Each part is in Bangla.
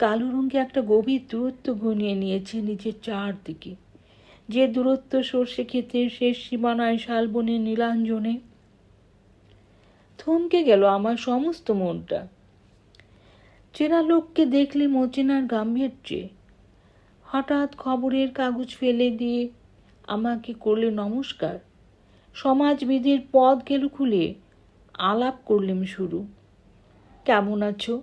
কালো রঙে একটা গভীর দূরত্ব ঘনিয়ে নিয়েছে নিজের চারদিকে। যে দূরত্ব সর্ষে ক্ষেতের শেষ সীমানায় শালবনের নীলাঞ্জনে। থমকে গেল আমার সমস্ত মনটা। চেনা লোককে দেখলে মচেনার গাম্ভীর্যে। হঠাৎ খবরের কাগজ ফেলে দিয়ে আমাকে করলে নমস্কার। সমাজবিধির পথ গেল খুলে আলাপ করলেম শুরু। কেমন আছো?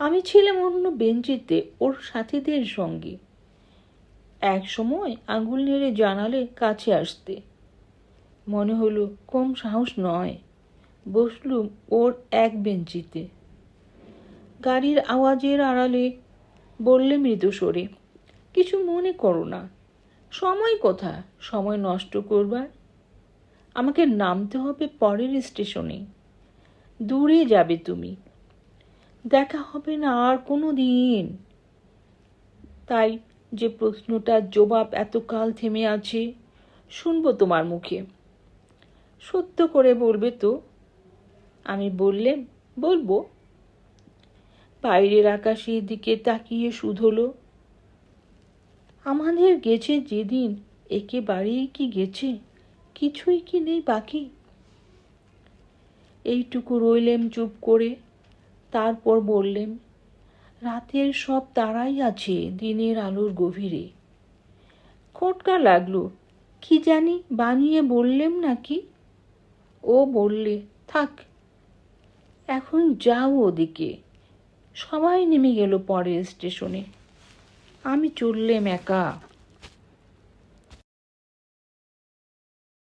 আমি ছিলাম অন্য বেঞ্চিতে ওর সাথীদের সঙ্গে। এক সময় আঙুল নেড়ে জানালে কাছে আসতে। মনে হলো, কম সাহস নয়। বসলুম ওর এক বেঞ্চিতে। গাড়ির আওয়াজের আড়ালে বললে মৃদু সরে কিছু মনে করো না। সময় কোথা সময় নষ্ট করবার? আমাকে নামতে হবে পরের স্টেশনে। দূরে যাবে তুমি। দেখা হবে না আর কোনো দিন। তাই যে প্রশ্নটার জবাব এতকাল থেমে আছে, শুনব তোমার মুখে। সত্য করে বলবে তো। আমি বললে, বলব। বাইরের আকাশের দিকে তাকিয়ে শুধলো আমাদের গেছে যেদিন, একেবারেই কি গেছে? কিছুই কি নেই বাকি? এইটুকু রইলেম চুপ করে। তারপর বললেম রাতের সব তারাই আছে দিনের আলোর গভীরে। খটকা লাগল, কি জানি বানিয়ে বললেম নাকি? ও বললে, থাক, এখন যাও ওদিকে। সবাই নেমে গেল পরের স্টেশনে। আমি চললেম একা।